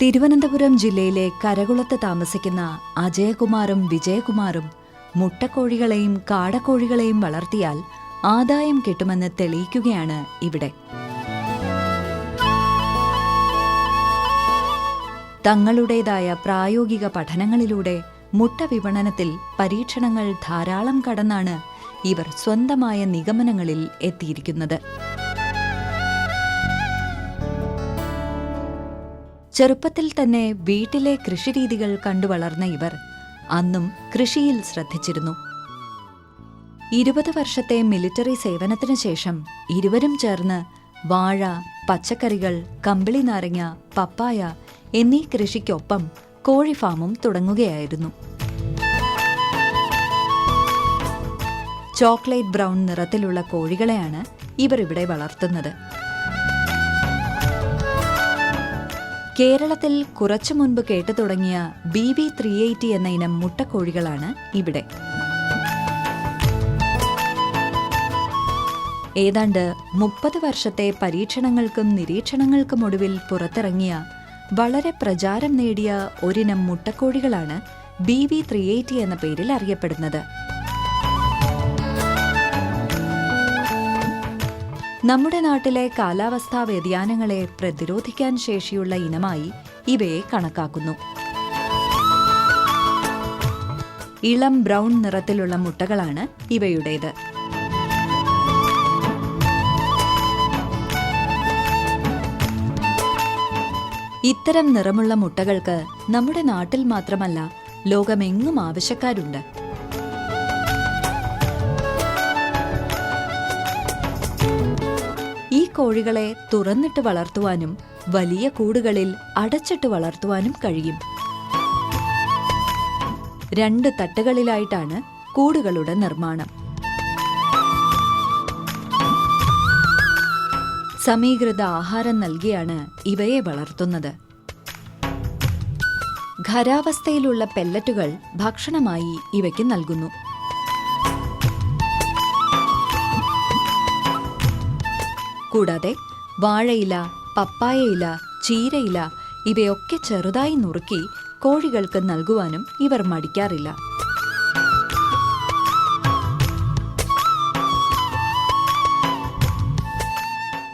തിരുവനന്തപുരം ജില്ലയിലെ കരകുളത്ത് താമസിക്കുന്ന അജയകുമാറും വിജയകുമാറും മുട്ടക്കോഴികളെയും കാടക്കോഴികളെയും വളർത്തിയാൽ ആദായം കിട്ടുമെന്ന് തെളിയിക്കുകയാണ് ഇവിടെ. തങ്ങളുടേതായ പ്രായോഗിക പഠനങ്ങളിലൂടെ മുട്ട വിപണനത്തിൽ പരീക്ഷണങ്ങൾ ധാരാളം കടന്നാണ് ഇവർ സ്വന്തമായ നിഗമനങ്ങളിൽ എത്തിയിരിക്കുന്നത്. ചെറുപ്പത്തിൽ തന്നെ വീട്ടിലെ കൃഷിരീതികൾ കണ്ടുവളർന്ന ഇവർ അന്നും കൃഷിയിൽ ശ്രദ്ധിച്ചിരുന്നു. ഇരുപത് വർഷത്തെ മിലിറ്ററി സേവനത്തിനു ശേഷം ഇരുവരും ചേർന്ന് വാഴ പച്ചക്കറികൾ കമ്പിളി നാരങ്ങ പപ്പായ എന്നീ കൃഷിക്കൊപ്പം കോഴി ഫാമും തുടങ്ങുകയായിരുന്നു. ചോക്ലേറ്റ് ബ്രൗൺ നിറത്തിലുള്ള കോഴികളെയാണ് ഇവർ ഇവിടെ വളർത്തുന്നത്. കേരളത്തിൽ കുറച്ചു മുൻപ് കേട്ടു തുടങ്ങിയ ബി ബി ത്രീ എയ്റ്റി എന്ന ഇനം മുട്ടക്കോഴികളാണ് ഇവിടെ. ഏതാണ്ട് മുപ്പത് വർഷത്തെ പരീക്ഷണങ്ങൾക്കും നിരീക്ഷണങ്ങൾക്കും ഒടുവിൽ പുറത്തിറങ്ങിയ വളരെ പ്രചാരം നേടിയ ഒരിനം മുട്ടക്കോഴികളാണ് ബി വി ത്രീ എയ്റ്റി എന്ന പേരിൽ അറിയപ്പെടുന്നത്. നമ്മുടെ നാട്ടിലെ കാലാവസ്ഥാ വ്യതിയാനങ്ങളെ പ്രതിരോധിക്കാൻ ശേഷിയുള്ള ഇനമായി ഇവയെ കണക്കാക്കുന്നു. ഇളം ബ്രൗൺ നിറത്തിലുള്ള മുട്ടകളാണ് ഇവയുടേത്. ഇത്തരം നിറമുള്ള മുട്ടകൾക്ക് നമ്മുടെ നാട്ടിൽ മാത്രമല്ല ലോകമെങ്ങും ആവശ്യക്കാരുണ്ട്. കോഴികളെ തുറന്നിട്ട് വളർത്തുവാനും വലിയ കൂടുകളിൽ അടച്ചിട്ട് വളർത്തുവാനും കഴിയും. രണ്ട് തട്ടുകളിലായിട്ടാണ് കൂടുകളുടെ നിർമ്മാണം. സമീകൃത ആഹാരം നൽകിയാണ് ഇവയെ വളർത്തുന്നത്. ഖരാവസ്ഥയിലുള്ള പെല്ലറ്റുകൾ ഭക്ഷണമായി ഇവയ്ക്ക് നൽകുന്നു. കൂടാതെ വാഴയില പപ്പായയില ചീരയില ഇവയൊക്കെ ചെറുതായി നുറുക്കി കോഴികൾക്ക് നൽകുവാനും ഇവർ മടിക്കാറില്ല.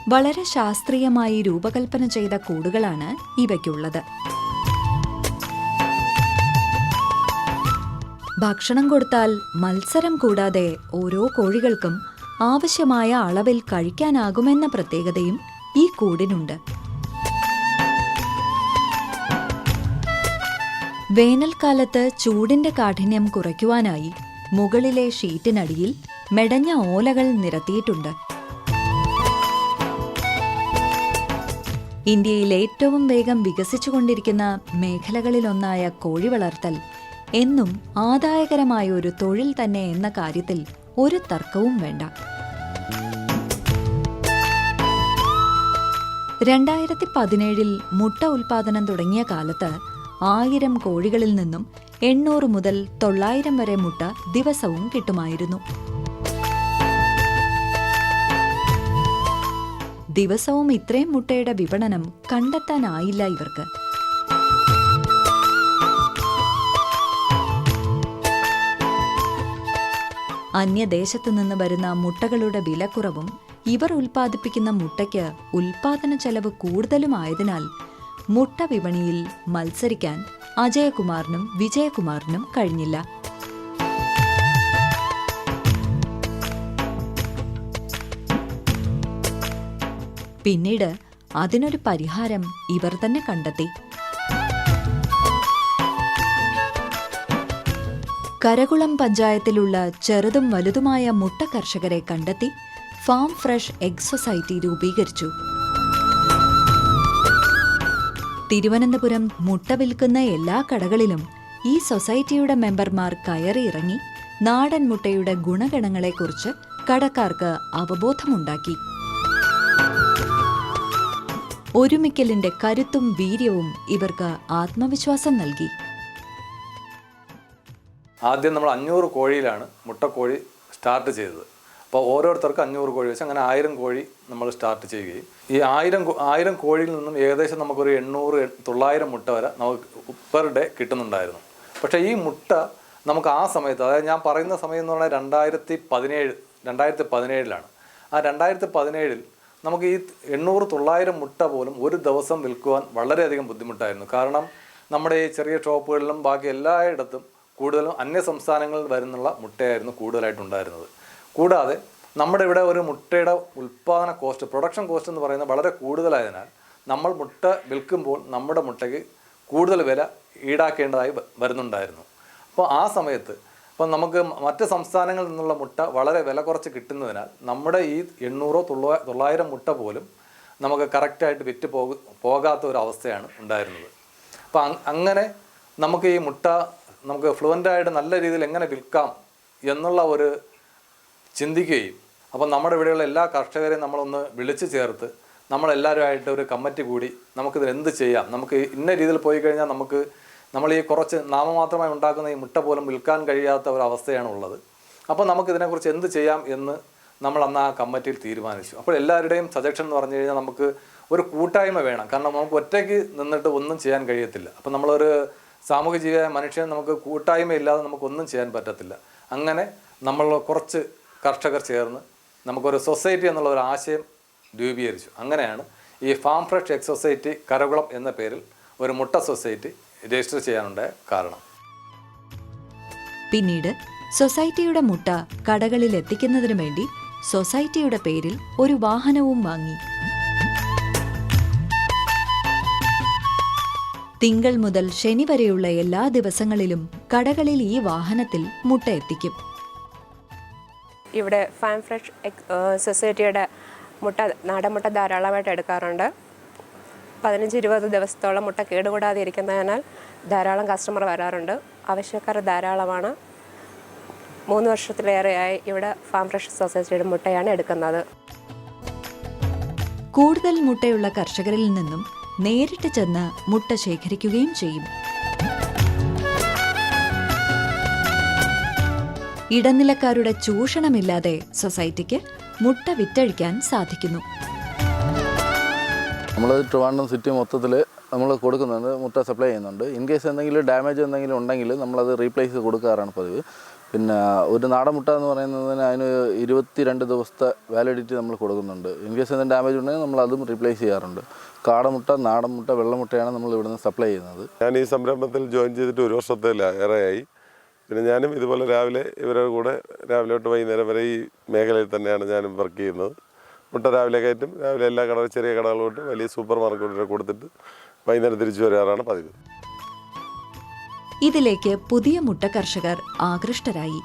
വളരെ ശാസ്ത്രീയമായി രൂപകൽപ്പന ചെയ്ത കൂടുകളാണ് ഇവയ്ക്കുള്ളത്. ഭക്ഷണം കൊടുത്താൽ മത്സരം കൂടാതെ ഓരോ കോഴികൾക്കും ആവശ്യമായ അളവിൽ കഴിക്കാനാകുമെന്ന പ്രത്യേകതയും ഈ കൂടിനുണ്ട്. വേനൽക്കാലത്ത് ചൂടിന്റെ കാഠിന്യം കുറയ്ക്കുവാനായി മുകളിലെ ഷീറ്റിനടിയിൽ മെടഞ്ഞ ഓലകൾ നിരത്തിയിട്ടുണ്ട്. ഇന്ത്യയിൽ ഏറ്റവും വേഗം വികസിച്ചുകൊണ്ടിരിക്കുന്ന മേഖലകളിലൊന്നായ കോഴി വളർത്തൽ എന്നും ആദായകരമായ ഒരു തൊഴിൽ തന്നെ എന്ന കാര്യത്തിൽ ഒരു തർക്കവും വേണ്ട. രണ്ടായിരത്തി പതിനേഴിൽ മുട്ട ഉൽപാദനം തുടങ്ങിയ കാലത്ത് ആയിരം കോഴികളിൽ നിന്നും എണ്ണൂറ് മുതൽ തൊള്ളായിരം വരെ മുട്ട ദിവസവും കിട്ടുമായിരുന്നു. ദിവസവും ഇത്രയും മുട്ടയുടെ വിപണനം കണ്ടെത്താനായില്ല ഇവർക്ക്. അന്യദേശത്തു നിന്ന് വരുന്ന മുട്ടകളുടെ വിലക്കുറവും ഇവർ ഉൽപ്പാദിപ്പിക്കുന്ന മുട്ടയ്ക്ക് ഉൽപാദന ചെലവ് കൂടുതലുമായതിനാൽ മുട്ട വിപണിയിൽ മത്സരിക്കാൻ അജയകുമാറിനും വിജയകുമാറിനും കഴിഞ്ഞില്ല. പിന്നീട് അതിനൊരു പരിഹാരം ഇവർ തന്നെ കണ്ടെത്തി. കരകുളം പഞ്ചായത്തിലുള്ള ചെറുതും വലുതുമായ മുട്ട കർഷകരെ കണ്ടെത്തി ഫാം ഫ്രഷ് എഗ് സൊസൈറ്റി രൂപീകരിച്ചു. തിരുവനന്തപുരം മുട്ട വിൽക്കുന്ന എല്ലാ കടകളിലും ഈ സൊസൈറ്റിയുടെ മെമ്പർമാർ കയറിയിറങ്ങി നാടൻ മുട്ടയുടെ ഗുണഗണങ്ങളെക്കുറിച്ച് കടക്കാർക്ക് അവബോധമുണ്ടാക്കി. ഒരുമിക്കലിന്റെ കരുത്തും വീര്യവും ഇവർക്ക് ആത്മവിശ്വാസം നൽകി. ആദ്യം നമ്മൾ അഞ്ഞൂറ് കോഴിയിലാണ് മുട്ടക്കോഴി സ്റ്റാർട്ട് ചെയ്തത്. അപ്പോൾ ഓരോരുത്തർക്ക് അഞ്ഞൂറ് കോഴി വെച്ച് അങ്ങനെ ആയിരം കോഴി നമ്മൾ സ്റ്റാർട്ട് ചെയ്യുകയും. ഈ ആയിരം ആയിരം കോഴിയിൽ നിന്നും ഏകദേശം നമുക്കൊരു എണ്ണൂറ് തൊള്ളായിരം മുട്ട വരെ നമുക്ക് പെർ ഡേ കിട്ടുന്നുണ്ടായിരുന്നു. പക്ഷേ ഈ മുട്ട നമുക്ക് ആ സമയത്ത് അതായത് ഞാൻ പറയുന്ന സമയം എന്ന് പറഞ്ഞാൽ രണ്ടായിരത്തി പതിനേഴ് രണ്ടായിരത്തി പതിനേഴിലാണ്. ആ രണ്ടായിരത്തി പതിനേഴിൽ നമുക്ക് ഈ എണ്ണൂറ് തൊള്ളായിരം മുട്ട പോലും ഒരു ദിവസം വിൽക്കുവാൻ വളരെയധികം ബുദ്ധിമുട്ടായിരുന്നു. കാരണം നമ്മുടെ ഈ ചെറിയ ഷോപ്പുകളിലും ബാക്കി എല്ലായിടത്തും കൂടുതലും അന്യ സംസ്ഥാനങ്ങളിൽ വരുന്നുള്ള മുട്ടയായിരുന്നു കൂടുതലായിട്ടുണ്ടായിരുന്നത്. കൂടാതെ നമ്മുടെ ഇവിടെ ഒരു മുട്ടയുടെ ഉൽപ്പാദന കോസ്റ്റ് പ്രൊഡക്ഷൻ കോസ്റ്റ് എന്ന് പറയുന്നത് വളരെ കൂടുതലായതിനാൽ നമ്മൾ മുട്ട വിൽക്കുമ്പോൾ നമ്മുടെ മുട്ടയ്ക്ക് കൂടുതൽ വില ഈടാക്കേണ്ടതായി വരുന്നുണ്ടായിരുന്നു. അപ്പോൾ ആ സമയത്ത് ഇപ്പം നമുക്ക് മറ്റ് സംസ്ഥാനങ്ങളിൽ നിന്നുള്ള മുട്ട വളരെ വില കുറച്ച് കിട്ടുന്നതിനാൽ നമ്മുടെ ഈ എണ്ണൂറോ തൊള്ളോ തൊള്ളായിരം മുട്ട പോലും നമുക്ക് കറക്റ്റായിട്ട് വിറ്റ് പോകാത്ത ഒരു അവസ്ഥയാണ് ഉണ്ടായിരുന്നത്. അപ്പോൾ അങ്ങനെ നമുക്ക് ഈ മുട്ട നമുക്ക് ഫ്ലുവന്റായിട്ട് നല്ല രീതിയിൽ എങ്ങനെ വിൽക്കാം എന്നുള്ള ഒരു ചിന്തിക്കുകയും അപ്പം നമ്മുടെ ഇവിടെയുള്ള എല്ലാ കർഷകരെയും നമ്മളൊന്ന് വിളിച്ചു ചേർത്ത് നമ്മളെല്ലാവരുമായിട്ട് ഒരു കമ്മിറ്റി കൂടി നമുക്കിതിൽ എന്ത് ചെയ്യാം? നമുക്ക് ഇന്ന രീതിയിൽ പോയി കഴിഞ്ഞാൽ നമുക്ക് നമ്മൾ ഈ കുറച്ച് നാമമാത്രമായി ഉണ്ടാക്കുന്ന ഈ മുട്ട പോലും വിൽക്കാൻ കഴിയാത്ത ഒരു അവസ്ഥയാണ് ഉള്ളത്. അപ്പോൾ നമുക്കിതിനെക്കുറിച്ച് എന്ത് ചെയ്യാം എന്ന് നമ്മൾ അന്ന് ആ കമ്മിറ്റിയിൽ തീരുമാനിച്ചു. അപ്പോൾ എല്ലാവരുടെയും സജഷൻ എന്ന് പറഞ്ഞു കഴിഞ്ഞാൽ നമുക്ക് ഒരു കൂട്ടായ്മ വേണം. കാരണം നമുക്ക് ഒറ്റയ്ക്ക് നിന്നിട്ട് ഒന്നും ചെയ്യാൻ കഴിയത്തില്ല. അപ്പോൾ നമ്മളൊരു സാമൂഹ്യ ജീവിയായ മനുഷ്യൻ നമുക്ക് കൂട്ടായ്മ ഇല്ലാതെ നമുക്കൊന്നും ചെയ്യാൻ പറ്റത്തില്ല. അങ്ങനെ നമ്മൾ കുറച്ച് കർഷകർ ചേർന്ന് നമുക്കൊരു സൊസൈറ്റി എന്നുള്ള ഒരു ആശയം രൂപീകരിച്ചു. അങ്ങനെയാണ് ഈ farm fresh eggs society Karakulam എന്ന പേരിൽ ഒരു മുട്ട സൊസൈറ്റി രജിസ്റ്റർ ചെയ്യാനുണ്ടായ കാരണം. പിന്നീട് സൊസൈറ്റിയുടെ മുട്ട കടകളിൽ എത്തിക്കുന്നതിനു വേണ്ടി സൊസൈറ്റിയുടെ പേരിൽ ഒരു വാഹനവും വാങ്ങി. തിങ്കൾ മുതൽ ശനി വരെയുള്ള എല്ലാ ദിവസങ്ങളിലും കടകളിൽ ഈ വാഹനത്തിൽ മുട്ട എത്തിക്കും. ഇവിടെ ഫാം ഫ്രഷ് സൊസൈറ്റിയുടെ മുട്ട നാടൻ മുട്ട ധാരാളമായിട്ട് എടുക്കാറുണ്ട്. പതിനഞ്ച് ഇരുപത് ദിവസത്തോളം മുട്ട കേടുകൂടാതെ ഇരിക്കുന്നതിനാൽ ധാരാളം കസ്റ്റമർ വരാറുണ്ട്. ആവശ്യക്കാർ ധാരാളമാണ്. മൂന്ന് വർഷത്തിലേറെയായി ഇവിടെ ഫാം ഫ്രഷ് സൊസൈറ്റിയുടെ മുട്ടയാണ് എടുക്കുന്നത്. കൂടുതൽ മുട്ടയുള്ള കർഷകരിൽ നിന്നും നേരിട്ട് ചെന്ന് മുട്ട ശേഖരിക്കുകയും ചെയ്യും. ഇടനിലക്കാരുടെ ചൂഷണമില്ലാതെ സൊസൈറ്റിക്ക് മുട്ട വിറ്റഴിക്കാൻ സാധിക്കുന്നു. നമ്മൾ ട്രിവാൻഡ്രം സിറ്റി മൊത്തത്തിൽ നമ്മൾ കൊടുക്കുന്നുണ്ട് മുട്ട സപ്ലൈ ചെയ്യുന്നുണ്ട്. ഇൻ കേസ് എന്തെങ്കിലും ഡാമേജ് എന്തെങ്കിലും ഉണ്ടെങ്കിൽ നമ്മളത് റീപ്ലേസ് കൊടുക്കാറാണ് പതിവ്. പിന്നെ ഒരു നാടൻ മുട്ട എന്ന് പറയുന്നതിന് അതിന് ഇരുപത്തി രണ്ട് ദിവസത്തെ വാലിഡിറ്റി നമ്മൾ കൊടുക്കുന്നുണ്ട്. ഇൻ കേസ് എന്തെങ്കിലും ഡാമേജ് ഉണ്ടെങ്കിൽ നമ്മൾ അതും റീപ്ലേസ് ചെയ്യാറുണ്ട്. കാടമുട്ട നാടൻ മുട്ട വെള്ളമുട്ടയാണ് നമ്മൾ ഇവിടുന്ന് സപ്ലൈ ചെയ്യുന്നത്. ഞാൻ ഈ സംരംഭത്തിൽ ജോയിൻ ചെയ്തിട്ട് ഒരു വർഷത്തിലേറെയായി പിന്നെ ഞാനും ഇതുപോലെ രാവിലെ ഇവരുടെ കൂടെ രാവിലെ തൊട്ട് വൈകുന്നേരം വരെ ഈ മേഖലയിൽ തന്നെയാണ് ഞാനും വർക്ക് ചെയ്യുന്നത്. മുട്ട രാവിലെ കയറ്റും രാവിലെ എല്ലാ കട ചെറിയ കടകളും വലിയ സൂപ്പർ മാർക്കറ്റിലൊക്കെ കൊടുത്തിട്ട് വൈകുന്നേരം തിരിച്ചു വരാറാണ് പതിവ്. ഇതിലേക്ക് പുതിയ മുട്ട കർഷകർ ആകൃഷ്ടരായി.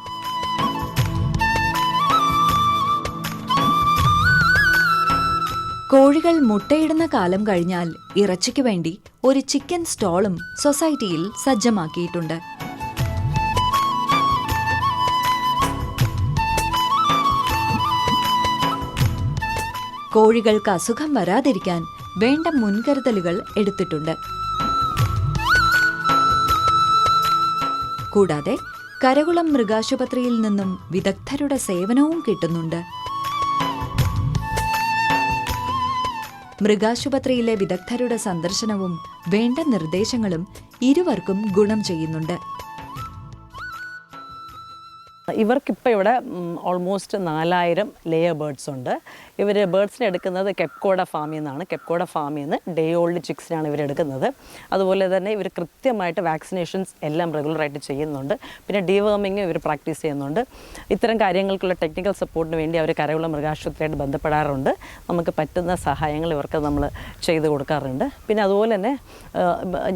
കോഴികൾ മുട്ടയിടുന്ന കാലം കഴിഞ്ഞാൽ ഇറച്ചിക്ക് വേണ്ടി ഒരു ചിക്കൻ സ്റ്റോളും സൊസൈറ്റിയിൽ സജ്ജമാക്കിയിട്ടുണ്ട്. കോഴികൾക്ക് അസുഖം വരാതിരിക്കാൻ വേണ്ട മുൻകരുതലുകൾ എടുത്തിട്ടുണ്ട്. കൂടാതെ കരകുളം മൃഗാശുപത്രിയിൽ നിന്നും വിദഗ്ധരുടെ സേവനവും കിട്ടുന്നുണ്ട്. മൃഗാശുപത്രിയിലെ വിദഗ്ധരുടെ സന്ദർശനവും വേണ്ട നിർദ്ദേശങ്ങളും ഇരുവർക്കും ഗുണം ചെയ്യുന്നുണ്ട്. ഇവർക്കിപ്പോൾ ഇവിടെ ഓൾമോസ്റ്റ് നാലായിരം ലെയർ ബേർഡ്സ് ഉണ്ട്. ഇവർ ബേർഡ്സിനെ എടുക്കുന്നത് കെപ്കോഡ ഫാമിൽ നിന്നാണ് കെപ്കോഡ ഫാമിൽ നിന്ന് ഡേ ഓൾഡ് ചിക്സിനാണ് ഇവർ എടുക്കുന്നത്. അതുപോലെ തന്നെ ഇവർ കൃത്യമായിട്ട് വാക്സിനേഷൻസ് എല്ലാം റെഗുലറായിട്ട് ചെയ്യുന്നുണ്ട്. പിന്നെ ഡീവേമിങ്ങും ഇവർ പ്രാക്ടീസ് ചെയ്യുന്നുണ്ട്. ഇത്തരം കാര്യങ്ങൾക്കുള്ള ടെക്നിക്കൽ സപ്പോർട്ടിന് വേണ്ടി അവർ കരകുള മൃഗാശുപത്രിയായിട്ട് ബന്ധപ്പെടാറുണ്ട്. നമുക്ക് പറ്റുന്ന സഹായങ്ങൾ ഇവർക്ക് നമ്മൾ ചെയ്തു കൊടുക്കാറുണ്ട്. പിന്നെ അതുപോലെ തന്നെ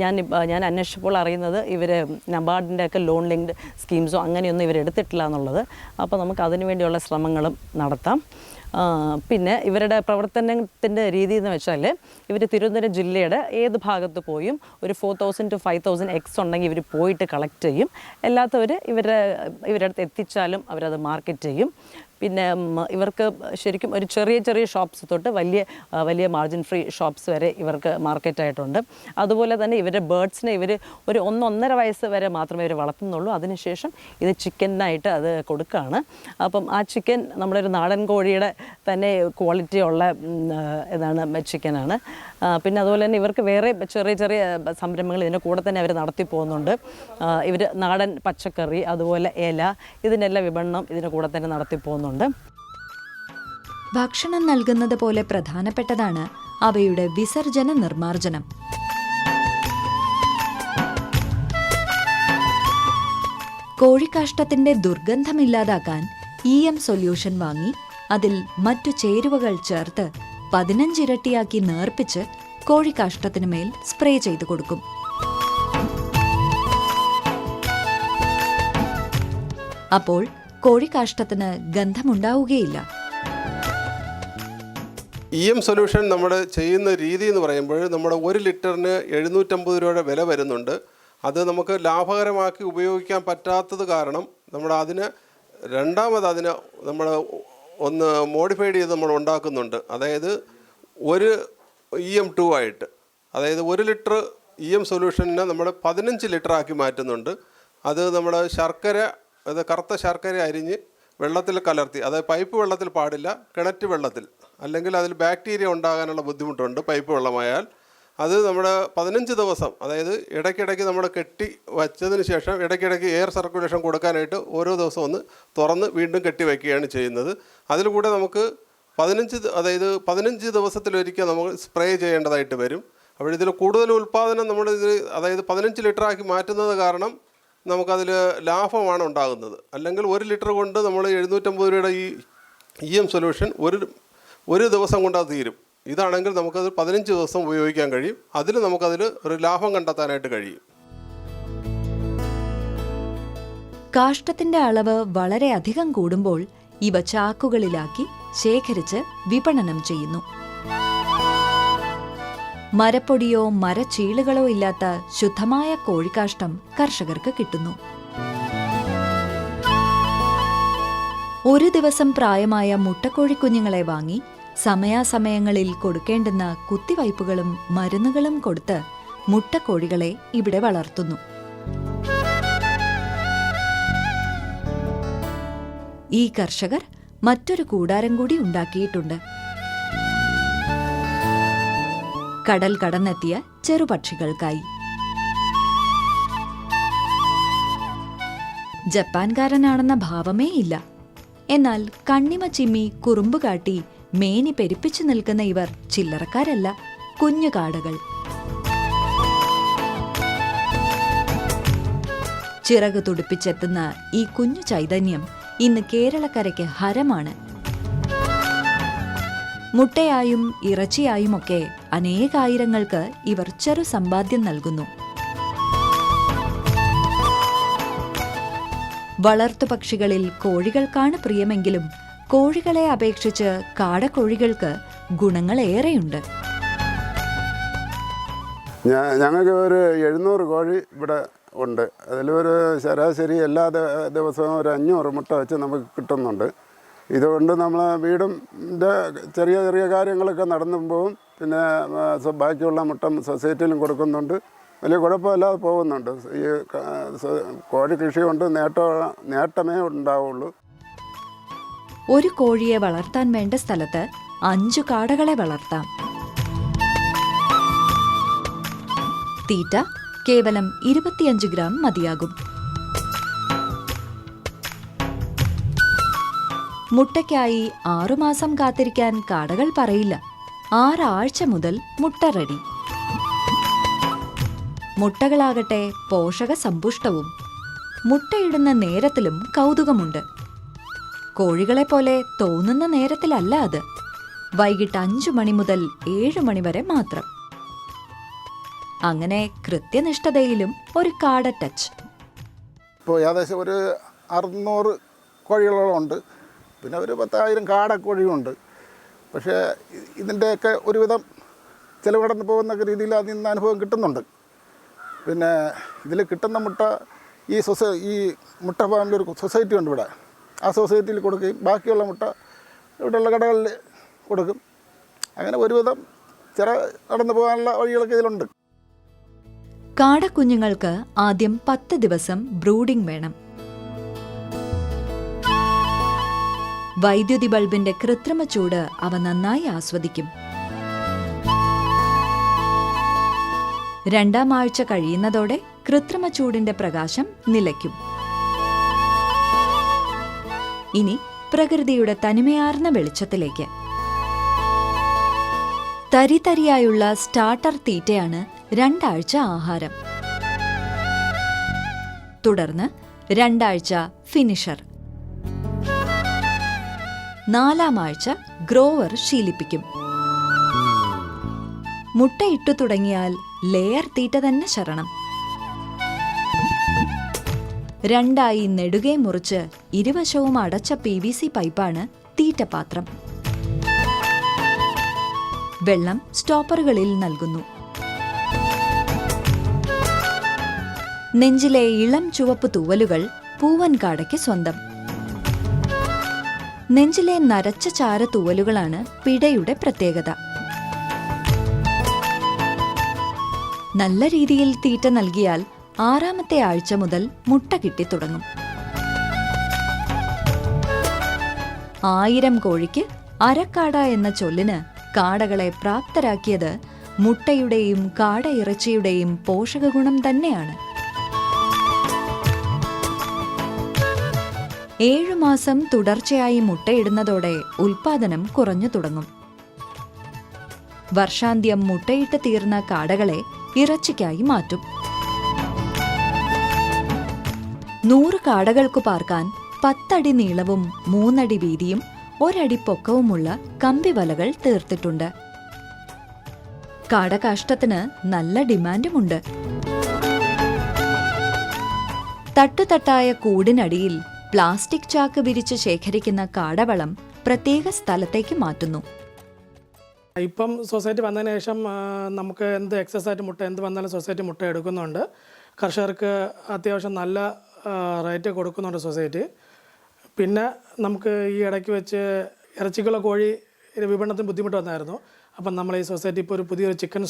ഞാൻ ഞാൻ അന്വേഷിച്ചപ്പോൾ അറിയുന്നത് ഇവർ നബാർഡിന്റെ ഒക്കെ ലോൺ ലിങ്ക്ഡ് സ്കീംസോ അങ്ങനെയൊന്നും ഇവർ എടുത്തിട്ടില്ല എന്നുള്ളത്. അപ്പോൾ നമുക്ക് അതിനു വേണ്ടിയുള്ള ശ്രമങ്ങളും നടത്താം. പിന്നെ ഇവരുടെ പ്രവർത്തനത്തിന്റെ രീതി എന്ന് വെച്ചാൽ ഇവർ തിരുവനന്തപുരം ജില്ലയുടെ ഏത് ഭാഗത്ത് പോയും ഒരു four thousand to five thousand eggs ഉണ്ടെങ്കിൽ ഇവർ പോയിട്ട് കളക്ട് ചെയ്യും. അല്ലാത്തവർ ഇവരുടെ ഇവരുടെ അടുത്ത് എത്തിച്ചാലും അവരത് മാർക്കറ്റ് ചെയ്യും. പിന്നെ ഇവർക്ക് ശരിക്കും ഒരു ചെറിയ ചെറിയ ഷോപ്സ് തൊട്ട് വലിയ വലിയ മാർജിൻ ഫ്രീ ഷോപ്സ് വരെ ഇവർക്ക് മാർക്കറ്റായിട്ടുണ്ട് അതുപോലെ തന്നെ ഇവരുടെ ബേർഡ്സിനെ ഇവർ ഒരു ഒന്നൊന്നര വയസ്സ് വരെ മാത്രമേ ഇവർ വളർത്തുന്നുള്ളൂ. അതിനുശേഷം ഇത് ചിക്കനായിട്ട് അത് കൊടുക്കുകയാണ് അപ്പം ആ ചിക്കൻ നമ്മളൊരു നാടൻ കോഴിയുടെ തന്നെ ക്വാളിറ്റി ഉള്ള ഉം, ആ, ഇതാണ് ചിക്കനാണ് പിന്നെ അതുപോലെ തന്നെ ഇവർക്ക് വേറെ ചെറിയ ചെറിയ സംരംഭങ്ങൾ ഇതിന്റെ കൂടെ തന്നെ അവർ നടത്തി പോകുന്നുണ്ട്. ഇവർ നാടൻ പച്ചക്കറി അതുപോലെ ഇല ഇതിനെല്ലാം വിപണനം ഇതിന്റെ കൂടെ തന്നെ നടത്തി പോകുന്നുണ്ട്. ഭക്ഷണം നൽകുന്നത് പോലെ പ്രധാനപ്പെട്ടതാണ് അവയുടെ വിസർജന നിർമാർജനം കോഴിക്കാഷ്ടത്തിന്റെ ദുർഗന്ധമില്ലാതാക്കാൻ ഇ എം സൊല്യൂഷൻ വാങ്ങി അതിൽ മറ്റു ചേരുവകൾ ചേർത്ത് പതിനഞ്ചിരട്ടിയാക്കി നേർപ്പിച്ച് കോഴിക്കാഷ്ടത്തിനു മേൽ സ്പ്രേ ചെയ്തു കൊടുക്കും. അപ്പോൾ കോഴിക്കാഷ്ടത്തിന് ഗന്ധമുണ്ടാവുകയില്ല. ഇ എം സൊല്യൂഷൻ നമ്മൾ ചെയ്യുന്ന രീതി എന്ന് പറയുമ്പോൾ നമ്മുടെ ഒരു ലിറ്ററിന് എഴുന്നൂറ്റമ്പത് രൂപയുടെ വില വരുന്നുണ്ട്. അത് നമുക്ക് ലാഭകരമാക്കി ഉപയോഗിക്കാൻ പറ്റാത്തത് കാരണം നമ്മൾ അതിന് രണ്ടാമത് അതിന് നമ്മൾ ഒന്ന് മോഡിഫൈഡ് ചെയ്ത് നമ്മൾ ഉണ്ടാക്കുന്നുണ്ട്. അതായത് ഒരു ഇ എം ടു ആയിട്ട് അതായത് ഒരു ലിറ്റർ ഇ എം സൊല്യൂഷനെ നമ്മൾ പതിനഞ്ച് ലിറ്റർ ആക്കി മാറ്റുന്നുണ്ട്. അത് നമ്മൾ ശർക്കര അത് കറുത്ത ശർക്കര അരിഞ്ഞ് വെള്ളത്തിൽ കലർത്തി അതായത് പൈപ്പ് വെള്ളത്തിൽ പാടില്ല കിണറ്റ് വെള്ളത്തിൽ. അല്ലെങ്കിൽ അതിൽ ബാക്ടീരിയ ഉണ്ടാകാനുള്ള ബുദ്ധിമുട്ടുണ്ട് പൈപ്പ് വെള്ളമായാൽ. അത് നമ്മുടെ പതിനഞ്ച് ദിവസം അതായത് ഇടയ്ക്കിടയ്ക്ക് നമ്മൾ കെട്ടി വച്ചതിന് ശേഷം ഇടയ്ക്കിടയ്ക്ക് എയർ സർക്കുലേഷൻ കൊടുക്കാനായിട്ട് ഓരോ ദിവസം ഒന്ന് തുറന്ന് വീണ്ടും കെട്ടി വയ്ക്കുകയാണ് ചെയ്യുന്നത്. അതിലൂടെ നമുക്ക് പതിനഞ്ച് അതായത് പതിനഞ്ച് ദിവസത്തിലൊരിക്കൽ നമുക്ക് സ്പ്രേ ചെയ്യേണ്ടതായിട്ട് വരും. അപ്പോൾ ഇതിൽ കൂടുതൽ ഉൽപ്പാദനം നമ്മൾ ഇതിൽ അതായത് പതിനഞ്ച് ലിറ്ററാക്കി മാറ്റുന്നത് കാരണം നമുക്കതിൽ ലാഭമാണ് ഉണ്ടാകുന്നത്. അല്ലെങ്കിൽ ഒരു ലിറ്റർ കൊണ്ട് നമ്മൾ എഴുന്നൂറ്റമ്പത് രൂപയുടെ ഈ ഇ എം സൊല്യൂഷൻ ഒരു ഒരു ദിവസം കൊണ്ട് അത് തീരും. ഇതാണെങ്കിൽ നമുക്കത് പതിനഞ്ച് ദിവസം ഉപയോഗിക്കാൻ കഴിയും. അതിൽ നമുക്കതിൽ ഒരു ലാഭം കണ്ടെത്താനായിട്ട് കഴിയും. കാഷ്ടത്തിന്റെ അളവ് വളരെ അധികം കൂടുമ്പോൾ ഇവ ചാക്കുകളിലാക്കി ശേഖരിച്ച് വിപണനം ചെയ്യുന്നു. മരപ്പൊടിയോ മരച്ചീളുകളോ ഇല്ലാത്ത ശുദ്ധമായ കോഴിക്കാഷ്ടം കർഷകർക്ക് കിട്ടുന്നു. ഒരു ദിവസം പ്രായമായ മുട്ടക്കോഴിക്കുഞ്ഞുങ്ങളെ വാങ്ങി സമയാസമയങ്ങളിൽ കൊടുക്കേണ്ടുന്ന കുത്തിവയ്പ്പുകളും മരുന്നുകളും കൊടുത്ത് മുട്ടക്കോഴികളെ ഇവിടെ വളർത്തുന്നു. ഈ കർഷകർ മറ്റൊരു കൂടാരം കൂടി ഉണ്ടാക്കിയിട്ടുണ്ട്. കടൽ കടന്നെത്തിയ ചെറുപക്ഷികൾക്കായി. ജപ്പാൻകാരനാണെന്ന ഭാവമേ ഇല്ല. എന്നാൽ കണ്ണിമ ചിമ്മി കുറുമ്പ് കാട്ടി മേനി പെരുപ്പിച്ചു നിൽക്കുന്ന ഇവർ ചില്ലറക്കാരല്ല കുഞ്ഞു കാടകൾ. ചിറക് തുടിപ്പിച്ചെത്തുന്ന ഈ കുഞ്ഞു ചൈതന്യം ഇന്ന് കേരളക്കരയ്ക്ക് ഹരമാണ്. മുട്ടയായും ഇറച്ചിയായുമൊക്കെ അനേകായിരങ്ങൾക്ക് ഇവർ ചെറു സമ്പാദ്യം നൽകുന്നു. വളർത്തുപക്ഷികളിൽ കോഴികൾക്കാണ് പ്രിയമെങ്കിലും കോഴികളെ അപേക്ഷിച്ച് കാടക്കോഴികൾക്ക് ഗുണങ്ങളേറെയുണ്ട്. ഏറെയുണ്ട് ഞങ്ങൾക്ക് ഒരു എഴുന്നൂറ് കോഴി ഇവിടെ ഉണ്ട്. അതിലൊരു ശരാശരി എല്ലാ ദിവസവും ഒരു അഞ്ഞൂറ് മുട്ട വെച്ച് നമുക്ക് കിട്ടുന്നുണ്ട്. ഇതുകൊണ്ട് നമ്മൾ വീടും ചെറിയ ചെറിയ കാര്യങ്ങളൊക്കെ നടന്നു പോകും പിന്നെ ബാക്കിയുള്ള മുട്ട സൊസൈറ്റിയിലും കൊടുക്കുന്നുണ്ട്. വലിയ കുഴപ്പമില്ലാതെ പോകുന്നുണ്ട്. ഈ കോഴി കൃഷി കൊണ്ട് നേട്ടം നേട്ടമേ ഉണ്ടാവുള്ളൂ. ഒരു കോഴിയെ വളർത്താൻ വേണ്ട സ്ഥലത്ത് അഞ്ചു കാടകളെ വളർത്താം. തീറ്റ കേവലം ഇരുപത്തിയഞ്ച് ഗ്രാം മതിയാകും. മുട്ടയ്ക്കായി ആറുമാസം കാത്തിരിക്കാൻ കാടകൾ പറയില്ല. ആറാഴ്ച മുതൽ മുട്ട റെഡി. മുട്ടകളാകട്ടെ പോഷകസമ്പുഷ്ടവും. മുട്ടയിടുന്ന നേരത്തിലും കൗതുകമുണ്ട്. കോഴികളെ പോലെ തോന്നുന്ന നേരത്തിലല്ല അത്. വൈകിട്ട് അഞ്ചു മണി മുതൽ ഏഴു മണി വരെ മാത്രം. അങ്ങനെ കൃത്യനിഷ്ഠതയിലും ഒരു കാട ടച്ച് ഇപ്പോൾ ഏകദേശം ഒരു അറുന്നൂറ് കോഴികളോളം ഉണ്ട്. പിന്നെ ഒരു പത്തായിരം കാടക്കോഴിയുണ്ട് പക്ഷേ ഇതിന്റെയൊക്കെ ഒരുവിധം ചിലവിടന്ന് പോകുന്ന രീതിയിൽ അതിൽ നിന്ന് അനുഭവം കിട്ടുന്നുണ്ട്. പിന്നെ ഇതിൽ കിട്ടുന്ന മുട്ട ഈ സൊസൈ ഈ മുട്ട ഫാമിലി ഒരു സൊസൈറ്റി ഉണ്ട് ഇവിടെ. ആ സൊസൈറ്റിയിൽ കൊടുക്കുകയും ബാക്കിയുള്ള മുട്ട ഇവിടെയുള്ള കടകളിൽ കൊടുക്കും. അങ്ങനെ ഒരുവിധം ചില നടന്നു പോകാനുള്ള വഴികളൊക്കെ ഇതിലുണ്ട്. കാടക്കുഞ്ഞുങ്ങൾക്ക് ആദ്യം പത്ത് ദിവസം ബ്രൂഡിംഗ് വേണം. വൈദ്യുതി ബൾബിന്റെ കൃത്രിമ ചൂട് അവ നന്നായി ആസ്വദിക്കും. രണ്ടാം ആഴ്ച കഴിയുന്നതോടെ കൃത്രിമ ചൂടിന്റെ പ്രകാശം നിലയ്ക്കും. ഇനി പ്രകൃതിയുടെ തനിമയാർന്ന വെളിച്ചത്തിലേക്ക്. തരിതരിയായുള്ള സ്റ്റാർട്ടർ തീറ്റയാണ് രണ്ടാഴ്ച ആഹാരം. തുടർന്ന് രണ്ടാഴ്ച ഫിനിഷർ. നാലാം ആഴ്ച ഗ്രോവർ ശീലിപ്പിക്കും. മുട്ടയിട്ടു തുടങ്ങിയാൽ ലെയർ തീറ്റ തന്നെ ശരണം. രണ്ടായി നെടുകെ മുറിച്ച് ഇരുവശവും അടച്ച പി വി സി പൈപ്പാണ് തീറ്റപാത്രം. വെള്ളം സ്റ്റോപ്പറുകളിൽ നൽകുന്നു. നെഞ്ചിലെ ഇളം ചുവപ്പ് തൂവലുകൾ പൂവൻകാടയ്ക്ക് സ്വന്തം. നെഞ്ചിലെ നരച്ച ചാര തൂവലുകളാണ് പിടയുടെ പ്രത്യേകത. നല്ല രീതിയിൽ തീറ്റ നൽകിയാൽ ആറാമത്തെ ആഴ്ച മുതൽ മുട്ട കിട്ടിത്തുടങ്ങും ആയിരം കോഴിക്ക് അരക്കാട എന്ന ചൊല്ലിന് കാടകളെ പ്രാപ്തരാക്കിയത് മുട്ടയുടെയും കാട ഇറച്ചിയുടെയും പോഷകഗുണം തന്നെയാണ്. ഏഴുമാസം തുടർച്ചയായി മുട്ടയിടുന്നതോടെ ഉൽപാദനം കുറഞ്ഞു തുടങ്ങും. വർഷാന്ത്യം മുട്ടയിട്ട് തീർന്ന കാടകളെ ഇറച്ചിക്കായി മാറ്റും. നൂറ് കാടകൾക്കു പാർക്കാൻ പത്തടി നീളവും മൂന്നടി വീതിയും ഒരടി പൊക്കവുമുള്ള കമ്പിവലകൾ തീർത്തിട്ടുണ്ട്. കാടകാഷ്ടത്തിന് നല്ല ഡിമാൻഡുമുണ്ട്. തട്ടുതട്ടായ കൂടിനടിയിൽ പ്ലാസ്റ്റിക് ചാക്ക് വിരിച്ച് ശേഖരിക്കുന്ന കാടവളം പ്രത്യേക സ്ഥലത്തേക്ക് മാറ്റുന്നു. ഇപ്പം സൊസൈറ്റി വന്നതിന് ശേഷം നമുക്ക് എന്ത് എക്സസ് ആയിട്ട് മുട്ട എന്ത് വന്നാലും സൊസൈറ്റി മുട്ട എടുക്കുന്നുണ്ട്. കർഷകർക്ക് അത്യാവശ്യം നല്ല റേറ്റ് കൊടുക്കുന്നുണ്ട് സൊസൈറ്റി. പിന്നെ നമുക്ക് ഈ ഇടയ്ക്ക് വെച്ച് ഇറച്ചിക്കുള്ള കോഴി വിപണനത്തിന് ബുദ്ധിമുട്ട് വന്നായിരുന്നു. അപ്പം നമ്മൾ ഈ സൊസൈറ്റി ഇപ്പോൾ ഒരു പുതിയൊരു ചിക്കൻ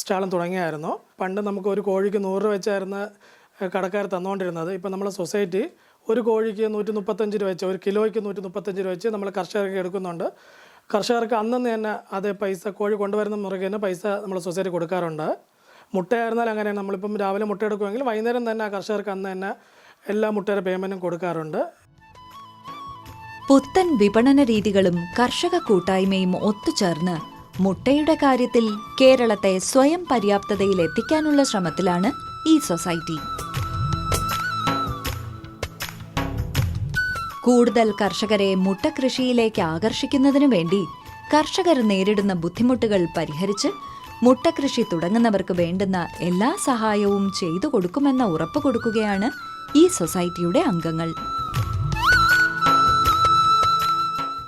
സ്റ്റാളും തുടങ്ങിയായിരുന്നു. പണ്ട് നമുക്ക് ഒരു കോഴിക്ക് നൂറ് രൂപ വെച്ചായിരുന്നു കടക്കാർ തന്നുകൊണ്ടിരുന്നത് ഇപ്പം നമ്മളെ സൊസൈറ്റി ഒരു കോഴിക്ക് നൂറ്റി മുപ്പത്തഞ്ച് രൂപ വെച്ച് ഒരു കിലോയ്ക്ക് നൂറ്റി മുപ്പത്തഞ്ച് രൂപ വെച്ച് നമ്മൾ കർഷകർക്ക് എടുക്കുന്നുണ്ട്. കർഷകർക്ക് അന്നന്ന് തന്നെ അതേ പൈസ കോഴി കൊണ്ടുവരുന്ന മുറുകെ തന്നെ പൈസ നമ്മൾ സൊസൈറ്റി കൊടുക്കാറുണ്ട്. മുട്ടയായിരുന്നാൽ അങ്ങനെ നമ്മളിപ്പം രാവിലെ മുട്ട എടുക്കുമെങ്കിൽ വൈകുന്നേരം തന്നെ കർഷകർക്ക് അന്ന് തന്നെ എല്ലാ മുട്ടയുടെ പേയ്മെന്റും കൊടുക്കാറുണ്ട്. പുത്തൻ വിപണന രീതികളും കർഷക കൂട്ടായ്മയും ഒത്തുചേർന്ന് മുട്ടയുടെ കാര്യത്തിൽ കേരളത്തെ സ്വയം പര്യാപ്തതയിൽ എത്തിക്കാനുള്ള ശ്രമത്തിലാണ് ഈ സൊസൈറ്റി. കൂടുതൽ കർഷകരെ മുട്ടകൃഷിയിലേക്ക് ആകർഷിക്കുന്നതിനു വേണ്ടി കർഷകർ നേരിടുന്ന ബുദ്ധിമുട്ടുകൾ പരിഹരിച്ച് മുട്ടകൃഷി തുടങ്ങുന്നവർക്ക് വേണ്ടുന്ന എല്ലാ സഹായവും ചെയ്തു കൊടുക്കുമെന്ന ഉറപ്പ് കൊടുക്കുകയാണ് ഈ സൊസൈറ്റിയുടെ അംഗങ്ങൾ.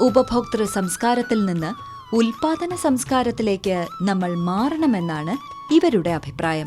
ഉപഭോക്തൃ സംസ്കാരത്തിൽ നിന്ന് ഉൽപാദന സംസ്കാരത്തിലേക്ക് നമ്മൾ മാറണമെന്നാണ് ഇവരുടെ അഭിപ്രായം.